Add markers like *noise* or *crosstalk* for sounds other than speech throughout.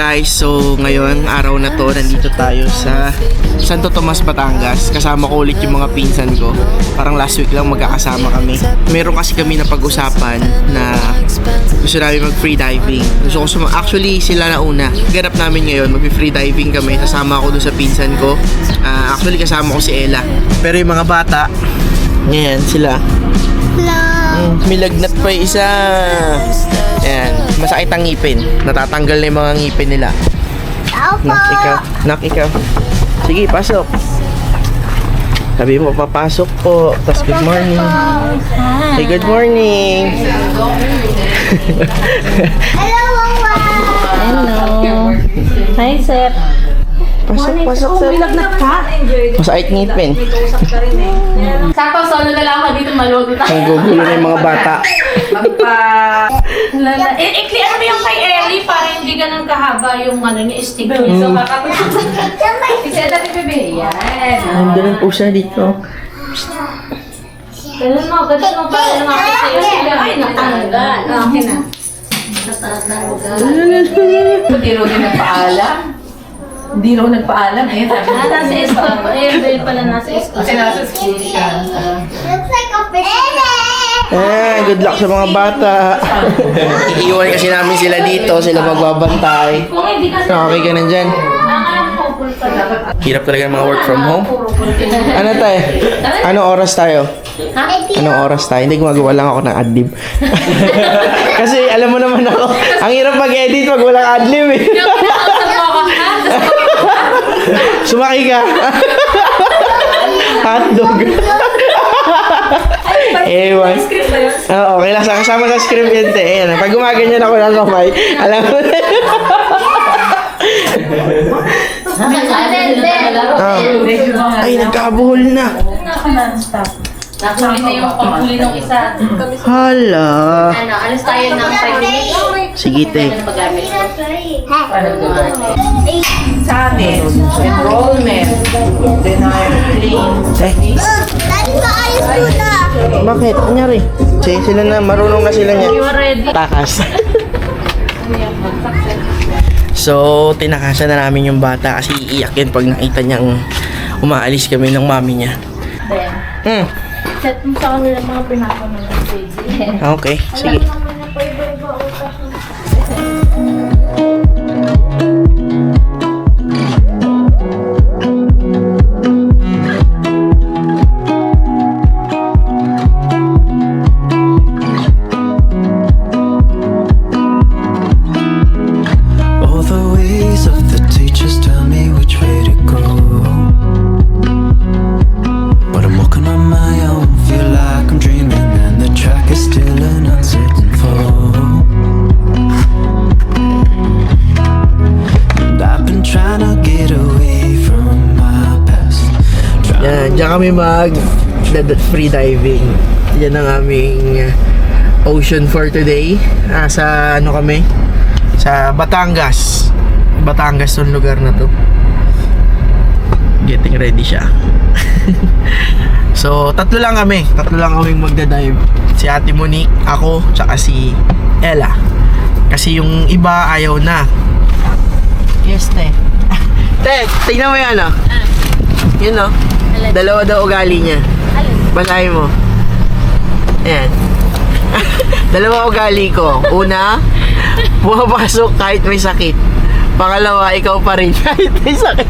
guys! So ngayon, araw na to, nandito tayo sa Santo Tomas, Batangas. Kasama ko ulit yung mga pinsan ko. Parang last week lang magkakasama kami. Meron kasi kami na pag-usapan na gusto namin mag free diving. Gusto ko suma- Actually, sila na una. Ganap namin ngayon, mag free diving kami. Kasama ako dun sa pinsan ko. Ah, actually, kasama ko si Ella. Pero yung mga bata, ngayon sila. Mm, may lagnat pa yung isa. Ayan, masakit ang ngipin. Natatanggal na yung mga ngipin nila. Nak, ikaw. Nak, ikaw. Sige, pasok. Sabi mo, papasok po. Tapos, good morning. Say good morning. Hi, sir. Pasok, pasok, sir. Lagnat ka? Masakit ngipin. *laughs* Sakto, solo na lang ako dito maluwag na. Ang gugulo na yung mga bata. Magpa... Lala. Eh, ikli, ano ba yung kay Ellie para hindi ganun kahaba yung ano niya, stick niya. So, kakatulog. *laughs* Kasi dati bebe, yan. Ang pusa dito. Ganun mo, ganun mo para lumapit sa'yo sila. Ay, natanggal. Okay na. Hindi raw din nagpaalam. Hindi raw nagpaalam. Ayun, sabi Ah, nasa school pa. Eh, Bel pala nasa school. Kasi nasa school siya. Ah, good luck sa mga bata. Iiwan kasi namin sila dito. Sila magbabantay. Kung hindi kasi... Okay ka nandyan. Ang alam ko, full pa dapat. Hirap talaga ng mga work from home. Puro full. Ano tayo? Anong oras tayo? Anong oras tayo? Hindi gumagawa lang ako ng adlib. *laughs* Kasi alam mo naman ako, ang hirap mag-edit pag walang adlib eh. Yung pinakausap mo ako, ha? Sumaki ka. Hotdog. Ewan. Oo, okay lang. Kasama sa script yun, te. Ayan, pag gumaganyan ako ng kamay, alam mo na. Ay, nagkabuhol na. Nakuli na yung panghuli ng isa. Hala. Ano, alis tayo ng 5 minutes. Sige, te. Ano? Sa amin, enrollment, denial claim. Eh, bakit? Anyari? Si, sila na, marunong na sila niya. Takas. *laughs* so, tinakasan na namin yung bata kasi iiyak yun pag nakita niyang umaalis kami ng mami niya. Then, Hmm, set mo sa kanila mga pinapanood ng page. okay. Sige. Dad- free diving. Yan ang aming uh, ocean for today. Ah, sa ano kami? Sa Batangas. Batangas tong lugar na to. Getting ready siya. *laughs* so, tatlo lang kami. Tatlo lang kaming magda-dive. Si Ate Monique, ako, tsaka si Ella. Kasi yung iba ayaw na. Yes, te. *laughs* te, tingnan mo yan, oh. Yun, oh. Dalawa daw ugali niya. Basahin mo. Ayan. *laughs* Dalawa ugali ko. Una, pumapasok kahit may sakit. Pangalawa, ikaw pa rin *laughs* kahit may sakit.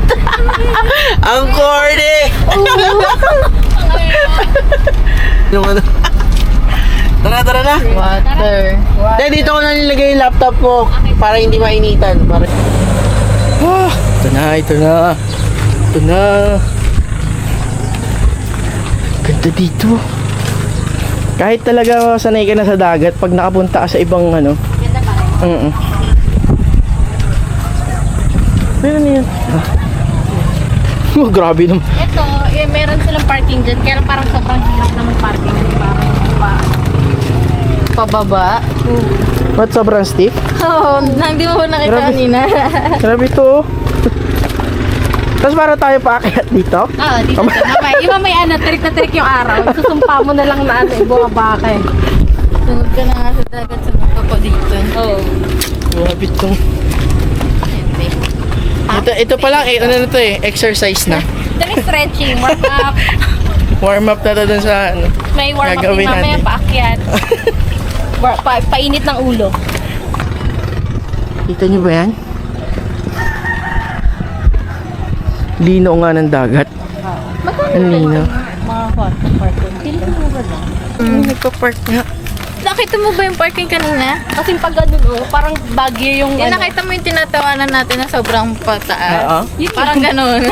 *laughs* Ang corny! Yung ano, Tara, tara na. Water. Dahil dito ko na nilagay yung laptop ko para hindi mainitan. Para... Ah, ito na, ito na. Ito na. Ganda dito. Kahit talaga sanay ka na sa dagat, pag nakapunta ka sa ibang ano. Ganda pa rin. Mm Meron yan. Ah. Oh, grabe naman. Ito, eh, meron silang parking dyan. Kaya parang sobrang hirap na mag-parking. Parang pa. Pababa. What, sobrang stiff? *laughs* Oo, oh, hindi mo nakita Grabe. kanina? *laughs* Grabe to. Oh. Tapos para tayo paakyat dito. Oo, dito ka. Mamay, yung mamay ano, tarik na tarik yung araw. Susumpa mo na lang na ano, bumabaka eh. Sunod ka na nga sa dagat. Sunod ka pa dito. Oo. Grabe tong... Ito, ito pa lang, eh, ano na to eh, exercise na. Ito yung stretching, warm up. *laughs* Warm up na to dun sa ano. May warm up din mamaya paakyat. *laughs* Pa, painit ng ulo. Kita nyo ba yan? Lino nga ng dagat. Ang lino. Mga kwarto. Feeling mo ba lang? Mm, nagpa-park nga. Nakita mo ba yung parking kanina? Kasi pag ganun oh, parang bagyo yung Yung ano. nakita mo yung tinatawanan natin na sobrang pataas. Oo. Parang ganun.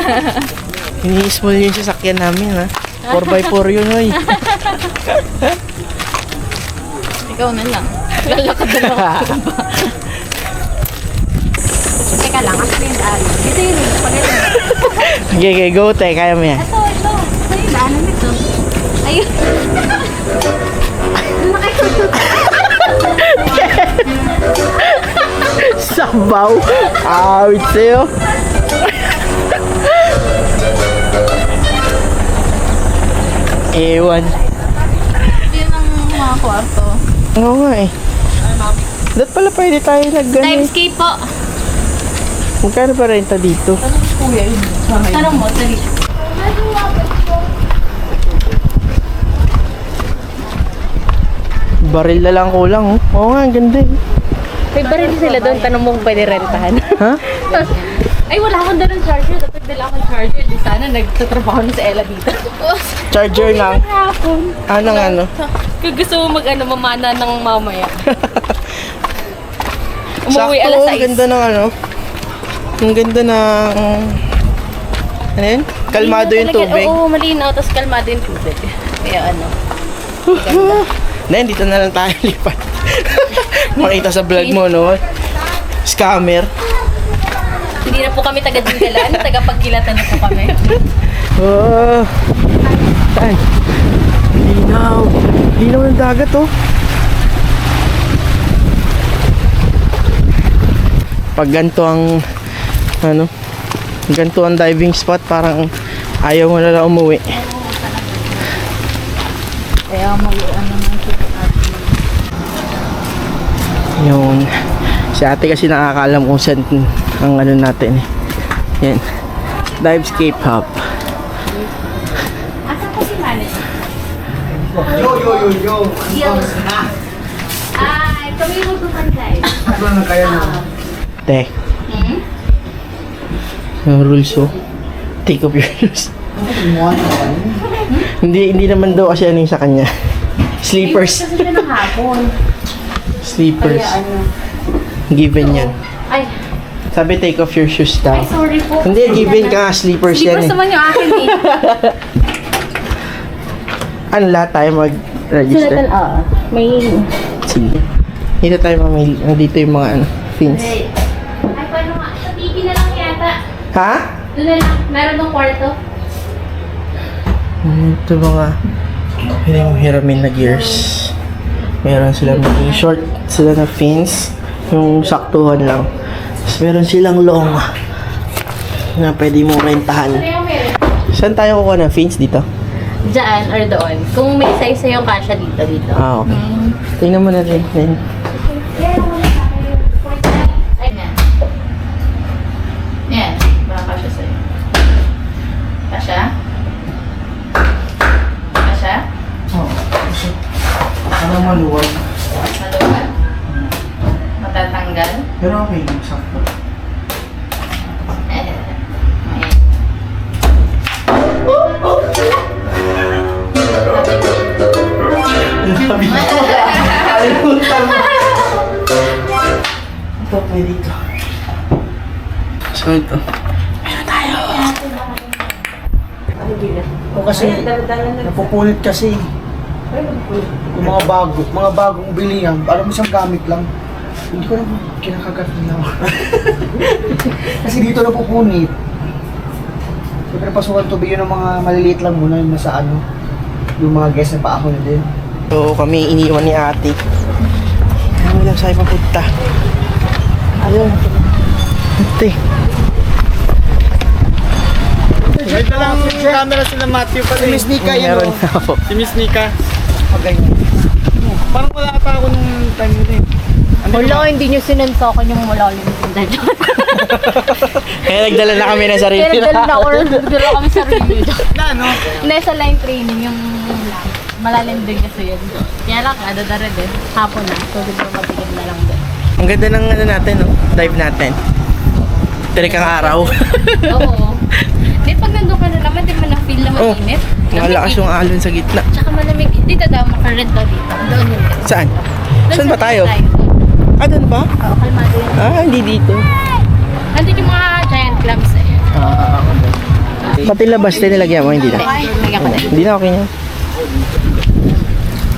*laughs* Ini-small yung sasakyan namin ha. 4x4 yun oy. *laughs* Ikaw na lang. Lalakad na lang. *laughs* Teka lang, kasi yung daan. Dito yun eh, pag ganun. Okay, go te, kaya mo yan. Ito, ito. Ito yung daanan nito. Ayun. Sabaw! Awit sa'yo! Ewan. Yun ang mga kwarto. Oo nga eh. Dapat pala pwede tayo nag Timescape po. Magkano pa renta dito? Kuya, yun. Tanong mo, dali. Baril na lang kulang oh. Oo nga, ang ganda eh. May baril sila doon, tanong mo kung pwede rentahan. Ha? *laughs* Ay, wala akong dalang charger. Dapat dala akong charger. Di sana nagtatrabaho na si Ella dito. *laughs* Charger lang. Hapon. Anong ano? Kung gusto mo mag-ano, mamana ng mamaya. *laughs* Umuwi Sakto, alas ang 6. ganda ng ano. Ang ganda ng... Ano yun? Kalmado yung tubig. Oo, malinaw. Tapos kalmado yung tubig. Kaya ano. Then, *laughs* dito na lang tayo *laughs* lipat. *laughs* Makita sa vlog mo, no? Scammer. Hindi na po kami taga-dinggalan. Taga-pagkilatan na po kami. Oh. Ay. Linaw. Linaw ng dagat, oh. Pag ganito ang, ano, ganito ang diving spot, parang ayaw mo na lang umuwi. Kaya mag ano na Yung, si ate kasi nakakaalam kung saan ang ano natin, eh. Yan. Divescape Hub. Asan po si manager? Yo, yo, yo, yo. Ay, kami yung magpapansay. Te. Yung rules oh. Take off your *laughs* shoes. hindi hindi naman daw kasi ano yung sa kanya. *laughs* Sleepers. Kasi siya ng hapon. Sleepers. Given yan. Ay, Sabi take off your shoes daw. ay, sorry po. Hindi, given ka nga. Sleepers yan Sleepers eh. naman yung akin eh. *laughs* Ano lahat tayo mag-register? Oo. May... Sige. Dito tayo mamili. Nandito yung mga ano, fins. Ay, paano nga? Sa TV na lang yata. Ha? Doon na lang. Meron ng kwarto. Ito mga hiram-hiramin na gears. Meron silang mga short sila na fins. Yung saktuhan lang. Tapos meron silang long na pwede mong rentahan. Ano? Saan tayo kukuha ng fins dito? Diyan or doon. Kung may size sa'yo kasha dito, dito. Ah, okay. Tingnan mo na rin. Maluwag? Maluwag? Matatanggal? Pero okay, sakto. Eh. Sabi ko. Nakalimutan mo. Ito, pwede ito. So, ito. O kasi, napupunit kasi. Yung mga bago, mga bagong bilihan, alam mo siyang gamit lang. Hindi ko naman kinakagat nila. *laughs* kasi dito napupunit. Siyempre pasukan tubig yun ng mga maliliit lang muna yung nasa ano. Yung mga guest na paahon na din. So, kami iniwan ni ate. Kami lang sa'yo papunta. Ayun. Ate. Wait na lang, camera sila Matthew pala. Si Miss Nika yun. Meron oh. na ako. Si Miss Nika. Okay. Parang wala pa ako nung time yun eh. Wala, hindi nyo sinuntokan yung malalim yung dad. *laughs* Kaya nagdala na kami ng sarili Pero dala na or natin. dala kami sa review. *laughs* Na, no? Nasa line training yung malalim din kasi yun. Kaya lang, ano na rin eh. Hapon na. So, di ba matigil na lang din. Ang ganda ng ano natin, no? Dive natin. Tirik ang araw. Oo. *laughs* Pag nandun ka na naman, di mo na-feel na Oh, mainit. Malakas yung alon sa gitna. Tsaka malamig. Dito daw, makarent daw dito. Doon yun. Saan? Doon Saan sa ba tayo? tayo. Ah, doon ba? Oo, kalmado yun. Ah, hindi dito. Nandun yung mga giant clams eh. Pati labas din nilagyan mo, hindi na. Hindi, lagyan ko din. Hindi na okay niya.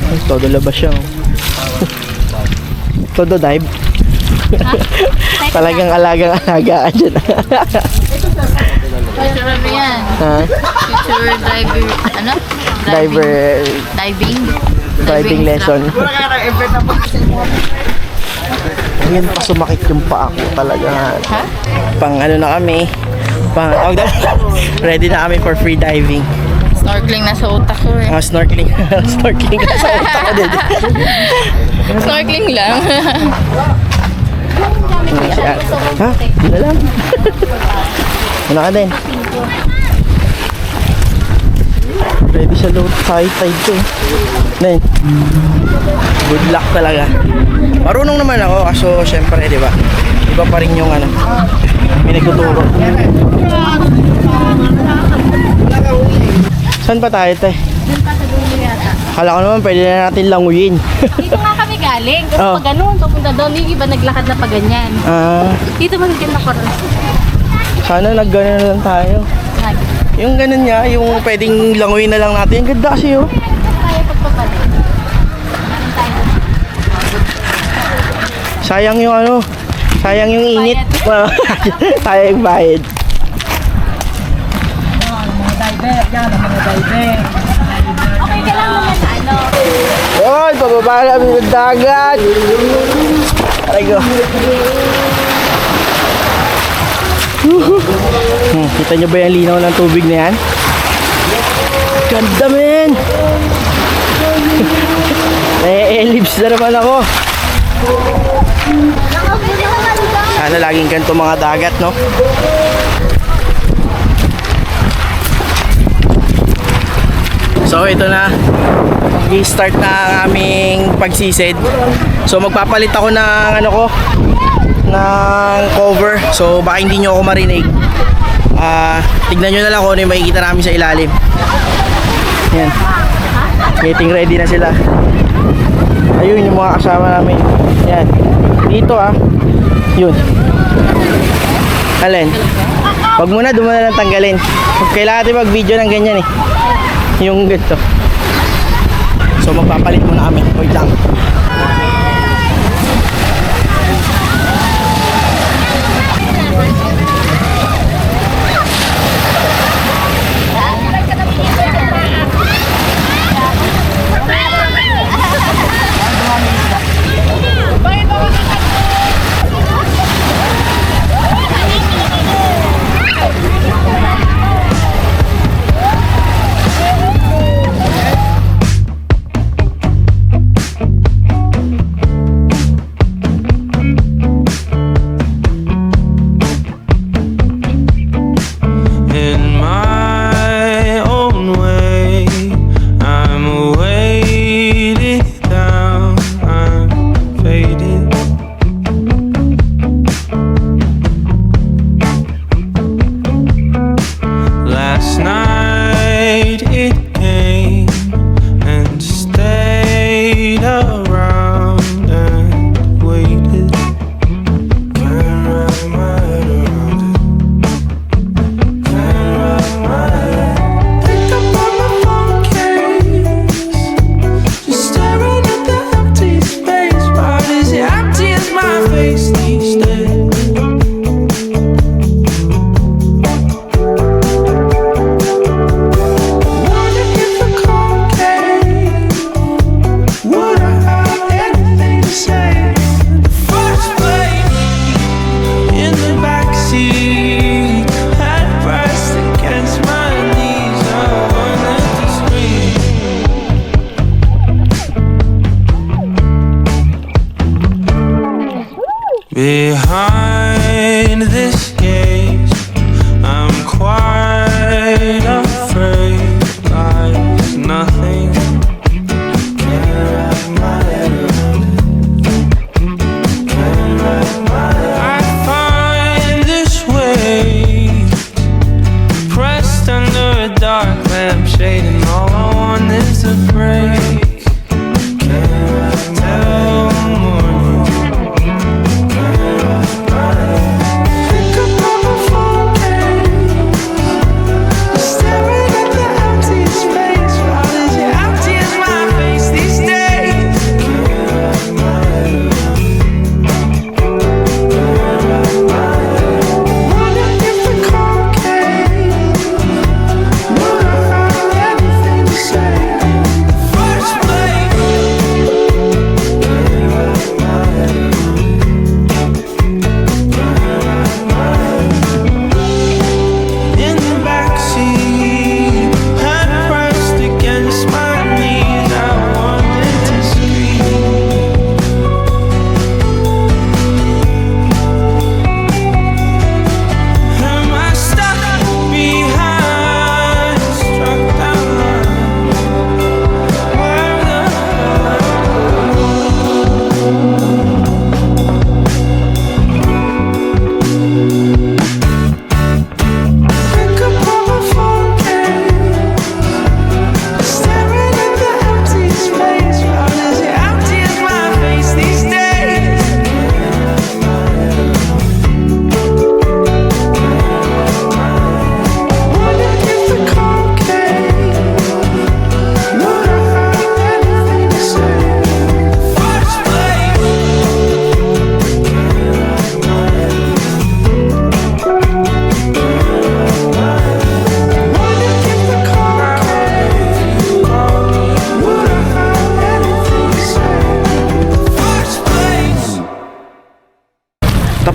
Ay, todo labas siya. oh. *laughs* todo dive. *laughs* Talagang alagang-alaga ka dyan. *laughs* Future ano yan? ha? Future diver, ano? Diver, Diving. diving lesson. Wala na po. Ayan pa sumakit yung paa ko talaga. Pang ano na kami. Pang, oh, *laughs* ready na kami for free diving. Snorkeling na sa utak ko eh. Mga snorkeling. *laughs* snorkeling na sa utak ko din. *laughs* Snorkeling lang. Ha? Hindi na lang. Wala ka din. Ready sa low tide tide ko. eh. Then, good luck talaga. Marunong naman ako kaso syempre, di ba? Iba pa rin yung ano, may nagtuturo. Saan pa tayo, te? Doon pa sa dulo yata. Kala ko naman pwede na natin languyin. Dito nga kami galing. Kasi Oh. pag ganun, papunta doon, yung iba naglakad na pa ganyan. Ah, Dito man din ako rin. Sana nag-gano'n na lang tayo. Yung ganun nga, yung pwedeng languyin na lang natin. Ang ganda kasi oh. Kaya pagpapalit. Sayang yung ano, sayang yung init. *laughs* sayang yung bayad. Okay ka lang naman ano. Yun, pababa na kami ng dagat. Aray ko. Hmm, kita nyo ba yung linaw ng tubig na yan? Ganda men! *laughs* eh, ellipse na naman ako. Sana laging ganito mga dagat, no? So ito na i-start na ang aming pagsisid. So magpapalit ako ng ano ko ng cover. So baka hindi nyo ako marinig. Ah, tignan nyo na lang kung ano yung makikita namin sa ilalim. Yan. Getting ready na sila. Ayun yung mga kasama namin. Yan. Dito ah. Yun. Alin? Wag mo na lang tanggalin. Kailangan natin mag-video ng ganyan eh. Yung ganito. So magpapalit muna kami. Wait lang.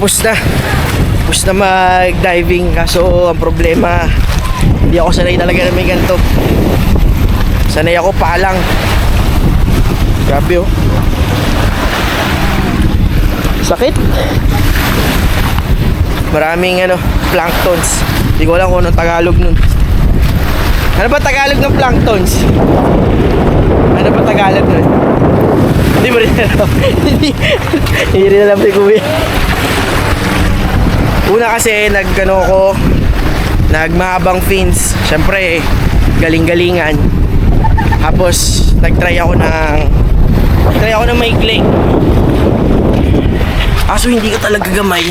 Tapos na. Tapos na mag-diving kaso ang problema hindi ako sanay talaga na may ganito. Sanay ako palang. Grabe oh. Sakit. Maraming ano, planktons. Hindi ko alam kung anong Tagalog nun. Ano ba Tagalog ng planktons? Ano ba Tagalog nun? Hindi mo rin alam. Hindi, *laughs* hindi rin alam si Kuya. Una kasi nagano ko nagmahabang fins. Syempre galing-galingan. Tapos nagtry ako ng nagtry ako ng maikli. Kaso hindi ko talaga gamay.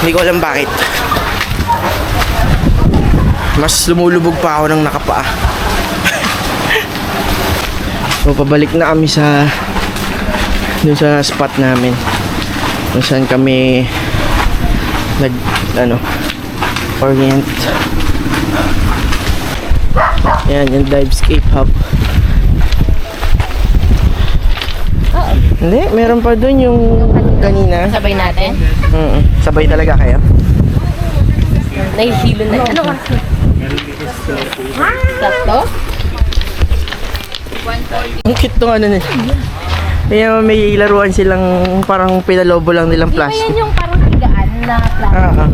Hindi ko alam bakit. Mas lumulubog pa ako ng nakapaa. *laughs* so pabalik na kami sa dun sa spot namin kung saan kami nag ano orient yan yung divescape hub hindi meron pa dun yung kanina Sabay natin. Mm, sabay talaga kayo Nahihilo na. Ano ka? Sakto? ang cute tong ano nila kaya may laruan silang parang pinalobo lang nilang Di ba plastic yan yung parang higaan na plastic? ah, ah. Na.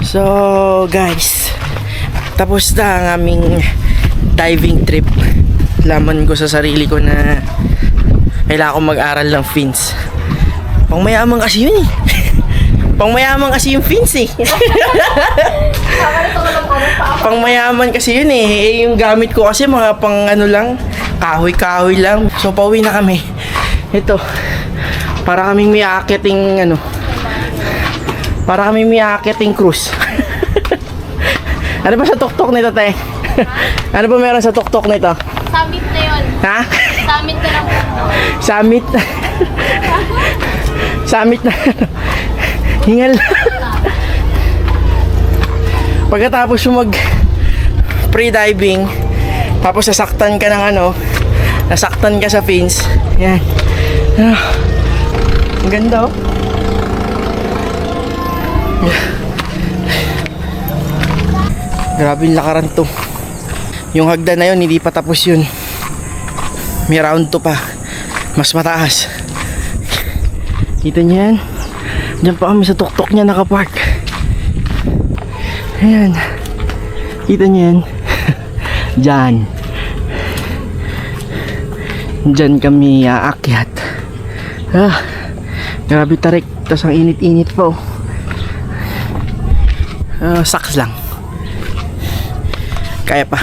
So, guys, tapos na ang aming diving trip. Laman ko sa sarili ko na kailangan ko mag-aral ng fins. Pangmayaman kasi yun eh. *laughs* Pangmayaman kasi yung fins eh. *laughs* Pangmayaman kasi yun eh. eh. Yung gamit ko kasi mga pang ano lang, kahoy-kahoy lang. So, pauwi na kami. Ito, para kaming may aakiting ano, para kami may aakiting cruise. *laughs* ano ba sa tuktok nito, te? *laughs* ano ba meron sa tuktok nito? Summit na yun. Ha? Summit ka lang. Summit. Summit na. Hingal. Pagkatapos yung mag pre-diving, tapos sasaktan ka ng ano, nasaktan ka sa fins. Yan. Ah, Ang ganda oh. Grabe yung lakaran to. Yung hagdan na yun, hindi pa tapos yun. May round to pa. Mas mataas. Kita niyo yan? Diyan pa kami sa tuktok niya nakapark. Ayan. Kita niyo yan? *laughs* Diyan. Diyan kami aakyat. Ah, grabe tarik. Tapos ang init-init pa oh. Ah, saks lang. Kaya pa.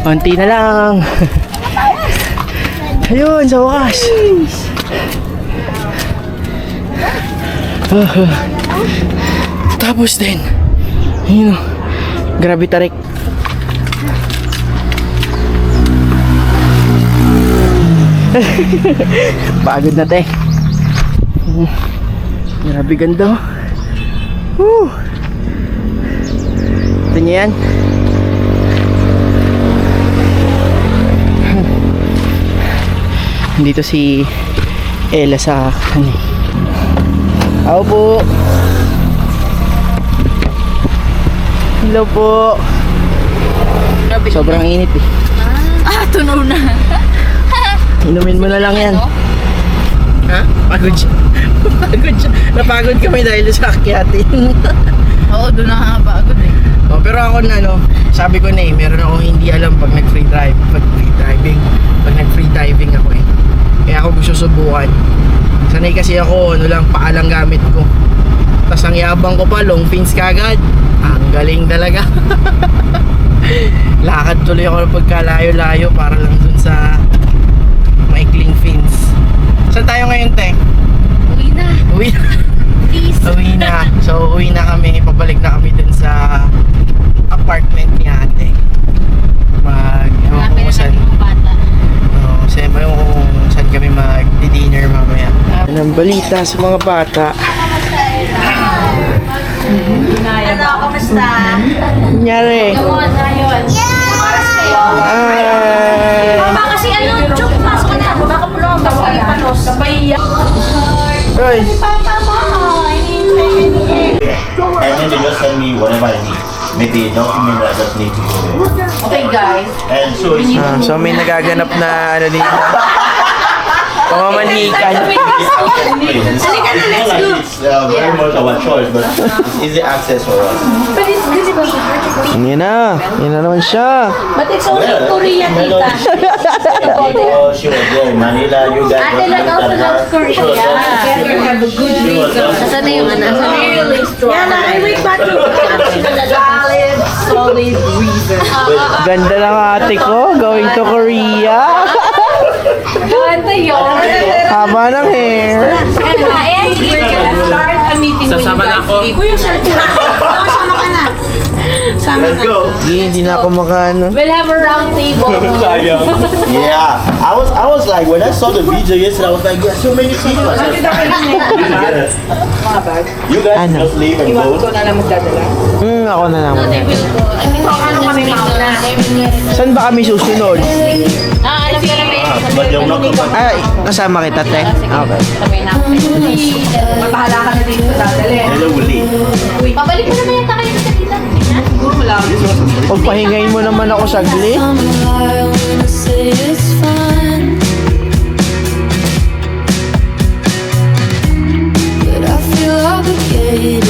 Konti na lang. *laughs* Ayun, sa wakas. Ah. Tapos din. Ayun oh. Grabe tarik. *laughs* Pagod na te. Grabe ganda. Woo. Ito niyo yan. Dito si Ella sa ano eh. Ako po. Hello po. Sobrang init eh. Ah, tunaw na. *laughs* Inumin mo na lang yan. Ha? Pagod siya. *laughs* Pagod siya. Napagod kami dahil sa akyatin. *laughs* Oo, doon na nga pagod eh. oh, pero ako na no, sabi ko na eh, meron akong hindi alam pag nag-free drive, pag free driving, pag nag-free diving ako eh. Kaya ako gusto subukan. Sanay kasi ako, ano lang, paalang gamit ko. Tapos ang yabang ko pa, long fins kagad. Ang galing talaga. *laughs* Lakad tuloy ako ng pagkalayo-layo para lang dun sa. Saan tayo ngayon, te? Uwi na. Uwi na. Please. Uwi na. So, uwi na kami. Pabalik na kami dun sa apartment ni ate. Mag, ewan ko kung saan. Oh, siyempre ewan ko kung saan kami mag-dinner mamaya. Anong balita sa mga bata? Ano, kamusta? Nangyari? Come on, ayun. Oras kayo. Ay! Mama, kasi ano, Chok, pasok ka na. Baka pulo, panos. Kapaiyak. Ay! Papa mo, And then they just send me whatever I need. Maybe a document that I just need to go there. Okay guys, And so it's Ah, so may nagaganap na ano dito. *laughs* Pamamanhikan. it's not like it's uh, very much our choice, but it's easy access for us. Yan na. Yan na naman siya. But it's only Well, Korea, tita. oh, she was there in Manila. You guys Ate don't Lan look also at loves. Korea. She was also Together have a good also Nasaan na yung anak? Really strong. Yeah, I wait back to Solid, solid reason. Ganda ng ate ko. Going to Korea. Ganda yun. Haba ng hair. Start a meeting Sasama na ako. Kuya, sir, Sama ka na. Let's go. Hindi, hindi na ako makaano. We'll have a round table. *laughs* Yeah, I was I was like when I saw the video yesterday, I was like, there's so many people. I said, you guys Ano? just leave and go. Hmm, ako na lang. Ano kami mauna? Saan ba kami susunod? Ah, ka. Ah, not come back. Ay, kasama kita, te. Okay. Sabay namin. mapahala ka na dito sa dadali. Then we'll leave. Pabalik mo naman yata kayo sa tita. Siguro wala akong Pagpahingayin mo naman ako saglit. I'm alive, I wanna say it's fine. But I feel obligated